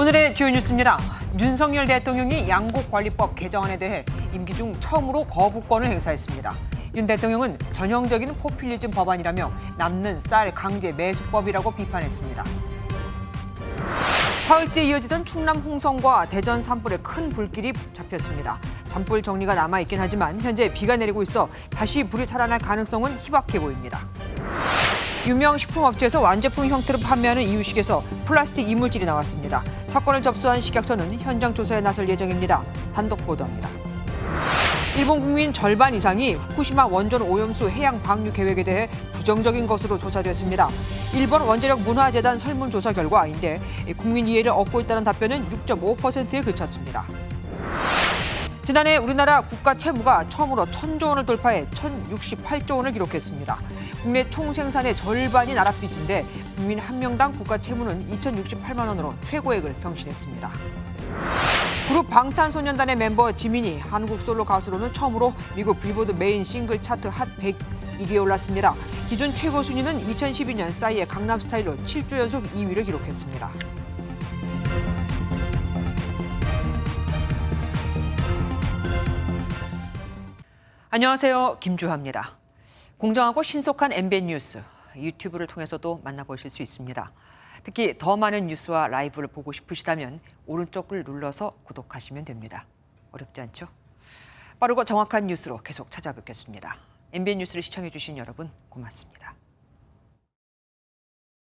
오늘의 주요 뉴스입니다. 윤석열 대통령이 양국관리법 개정안에 대해 임기 중 처음으로 거부권을 행사했습니다. 윤 대통령은 전형적인 포퓰리즘 법안이라며 남는 쌀 강제 매수법이라고 비판했습니다. 사흘째 이어지던 충남 홍성과 대전 산불에 큰 불길이 잡혔습니다. 잔불 정리가 남아 있긴 하지만 현재 비가 내리고 있어 다시 불이 살아날 가능성은 희박해 보입니다. 유명 식품업체에서 완제품 형태로 판매하는 이유식에서 플라스틱 이물질이 나왔습니다. 사건을 접수한 식약처는 현장 조사에 나설 예정입니다. 단독 보도합니다. 일본 국민 절반 이상이 후쿠시마 원전 오염수 해양 방류 계획에 대해 부정적인 것으로 조사됐습니다. 일본 원자력 문화재단 설문조사 결과인데 국민 이해를 얻고 있다는 답변은 6.5%에 그쳤습니다. 지난해 우리나라 국가 채무가 처음으로 1천조 원을 돌파해 1,068조 원을 기록했습니다. 국내 총 생산의 절반이 나랏빚인데 국민 한 명당 국가 채무는 2,068만 원으로 최고액을 경신했습니다. 그룹 방탄소년단의 멤버 지민이 한국 솔로 가수로는 처음으로 미국 빌보드 메인 싱글 차트 핫 101위에 올랐습니다. 기존 최고 순위는 2012년 싸이의 강남스타일로 7주 연속 2위를 기록했습니다. 안녕하세요. 김주하입니다. 공정하고 신속한 MBN 뉴스 유튜브를 통해서도 만나보실 수 있습니다. 특히 더 많은 뉴스와 라이브를 보고 싶으시다면 오른쪽을 눌러서 구독하시면 됩니다. 어렵지 않죠? 빠르고 정확한 뉴스로 계속 찾아뵙겠습니다. MBN 뉴스를 시청해 주신 여러분 고맙습니다.